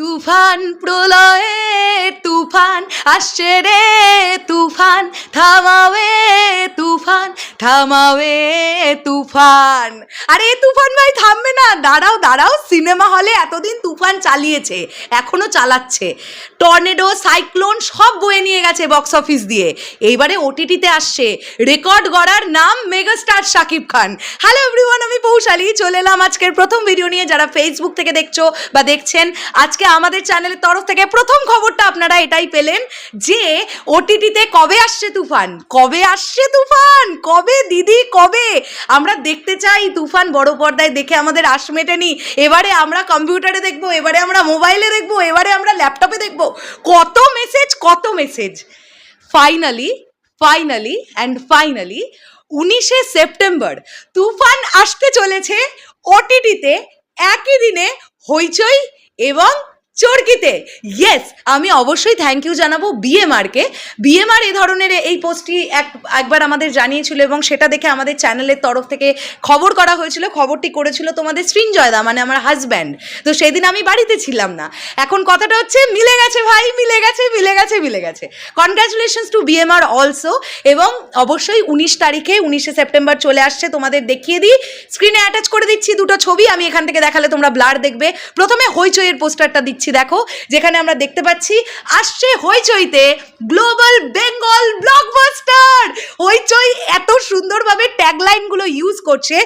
তুফান প্রলয়ে তুফান আসছে রে তুফান থামাবে তুফান থামাবে তুফান। আরে তুফান ভাই থামবে না, দাঁড়াও দাঁড়াও, সিনেমা হলে এতদিন তুফান চালিয়েছে, এখনও চালাচ্ছে। টর্নেডো, সাইক্লোন সব বয়ে নিয়ে গেছে বক্স অফিস দিয়ে। এইবারে ওটিটিতে আসছে, রেকর্ড গড়ার নাম megastar Shakib Khan. Hello everyone, আমি পৌশালি, চলে এলাম আজকের প্রথম ভিডিও নিয়ে। যারা ফেসবুক থেকে দেখছ বা দেখছেন, আজকে আমাদের চ্যানেলের তরফ থেকে প্রথম খবরটা আপনারা এটাই পেলেন যে ওটিটিতে কবে আসছে তুফান? কবে আসছে তুফান? কবে, দিদি, কবে? আমরা দেখতে চাই তুফান বড় পর্দায় দেখে আমাদের আশ মেটেনি। এবারে আমরা কম্পিউটারে দেখব, এবারে আমরা মোবাইলে দেখব, এবারে আমরা ল্যাপটপে দেখব। কত মেসেজ কত message finally finally and finally উনিশে সেপ্টেম্বর, তুফান আসতে চলেছে ওটিটিতে, একই দিনে হইচই এবং চরকিতে। ইয়েস আমি অবশ্যই থ্যাংক ইউ জানাব বিএমআরকে বিএমআর এই ধরনের এই পোস্টটি এক, একবার আমাদের জানিয়েছিল এবং সেটা দেখে আমাদের চ্যানেলের তরফ থেকে খবর করা হয়েছিল। খবরটি করেছিল তোমাদের সৃঞ্জয়দা মানে আমার হাজব্যান্ড তো সেদিন আমি বাড়িতে ছিলাম না। এখন কথাটা হচ্ছে, মিলে গেছে ভাই, মিলে গেছে মিলে গেছে মিলে গেছে। কনগ্রাচুলেশনস টু বিএমআর অলসো এবং অবশ্যই উনিশ তারিখে, উনিশে সেপ্টেম্বর চলে আসছে। তোমাদের দেখিয়ে দিই। স্ক্রিনে অ্যাটাচ করে দিচ্ছি দুটো ছবি। আমি এখান থেকে দেখালে তোমরা ব্লার দেখবে। প্রথমে হইচইয়ের পোস্টারটা দিচ্ছি দেখো যেখানে আমরা দেখতে পাচ্ছি আসছে হইচইতে গ্লোবাল বেঙ্গল ব্লকবাস্টার হইচই এত সুন্দরভাবে ট্যাগলাইনগুলো ইউজ করছে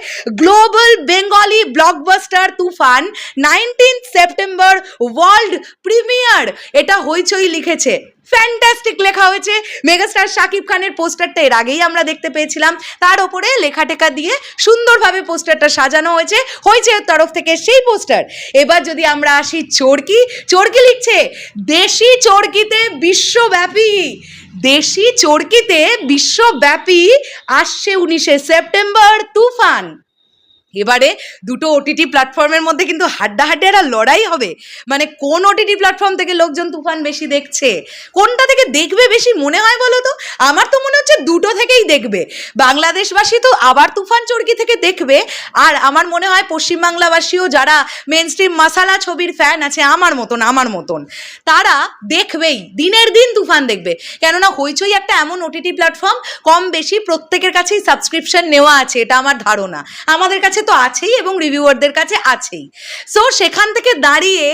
global Bengali blockbuster Toofan nineteen September world premiere এটা হইচই লিখেছে। ফ্যান্টাস্টিক লেখা হয়েছে। মেগাস্টার শাকিব খানের পোস্টারটা এর আগেই আমরা দেখতে পেয়েছিলাম। তার ওপরে লেখা টেখা দিয়ে সুন্দরভাবে পোস্টারটা সাজানো হয়েছে। হয়েছে তরফ থেকে সেই পোস্টার এবার যদি আমরা আসি চরকি চরকি লিখছে, দেশি চরকিতে বিশ্বব্যাপী দেশি চরকিতে বিশ্বব্যাপী আসছে উনিশে সেপ্টেম্বর তুফান। এবারে দুটো ওটিটি প্ল্যাটফর্মের মধ্যে কিন্তু হাড্ডাহাড্ডি একটা লড়াই হবে। মানে কোন ওটিটি প্ল্যাটফর্ম থেকে লোকজন তুফান বেশি দেখছে? কোনটা থেকে দেখবে বেশি মনে হয় বলো তো? আমার তো মনে হচ্ছে দুটো থেকেই দেখবে। বাংলাদেশবাসী তো আবার তুফান চরকি থেকে দেখবে। আর আমার মনে হয় পশ্চিমবাংলাবাসীও যারা মেন স্ট্রিম মাসালা ছবির ফ্যান আছে, আমার মতন আমার মতন, তারা দেখবেই, দিনের দিন তুফান দেখবে। কেননা হইচই একটা এমন ওটিটি প্ল্যাটফর্ম কম বেশি প্রত্যেকের কাছেই সাবস্ক্রিপশন নেওয়া আছে, এটা আমার ধারণা। আমাদের কাছে তো আছেই এবং রিভিউয়ারদের কাছে আছেই। সো সেখান থেকে দাঁড়িয়ে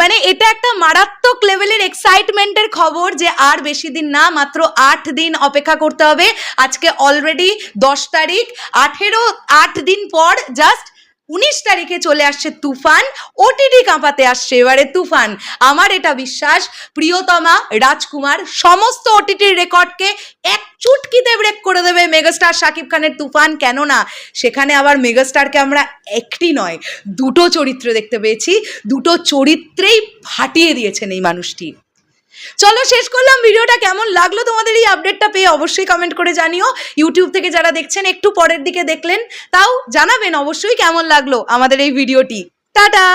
মানে এটা একটা মারাত্মক লেভেলের এক্সাইটমেন্টের খবর যে আর বেশি দিন না, মাত্র আট দিন অপেক্ষা করতে হবে। আজকে অলরেডি দশ তারিখ। আঠেরো, আট দিন পর জাস্ট উনিশ তারিখে চলে আসছে তুফান ওটিটি কাঁপাতে আসছে এবারে তুফান। আমার এটা বিশ্বাস, প্রিয়তমা, রাজকুমার, সমস্ত ওটিটির রেকর্ডকে এক চুটকিতে ব্রেক করে দেবে মেগাস্টার শাকিব খানের তুফান, কেননা সেখানে আবার মেগাস্টারকে আমরা একটি নয়, দুটো চরিত্র দেখতে পেয়েছি, দুটো চরিত্রেই ফাটিয়ে দিয়েছেন এই মানুষটি। চলো শেষ করলাম, ভিডিওটা কেমন লাগল তোমাদের এই আপডেটটা পেয়ে অবশ্যই কমেন্ট করে জানিও। ইউটিউব থেকে যারা দেখছেন, একটু পরের দিকে দেখলেন, তাও জানাবেন অবশ্যই কেমন লাগল আমাদের এই ভিডিওটি টাটা!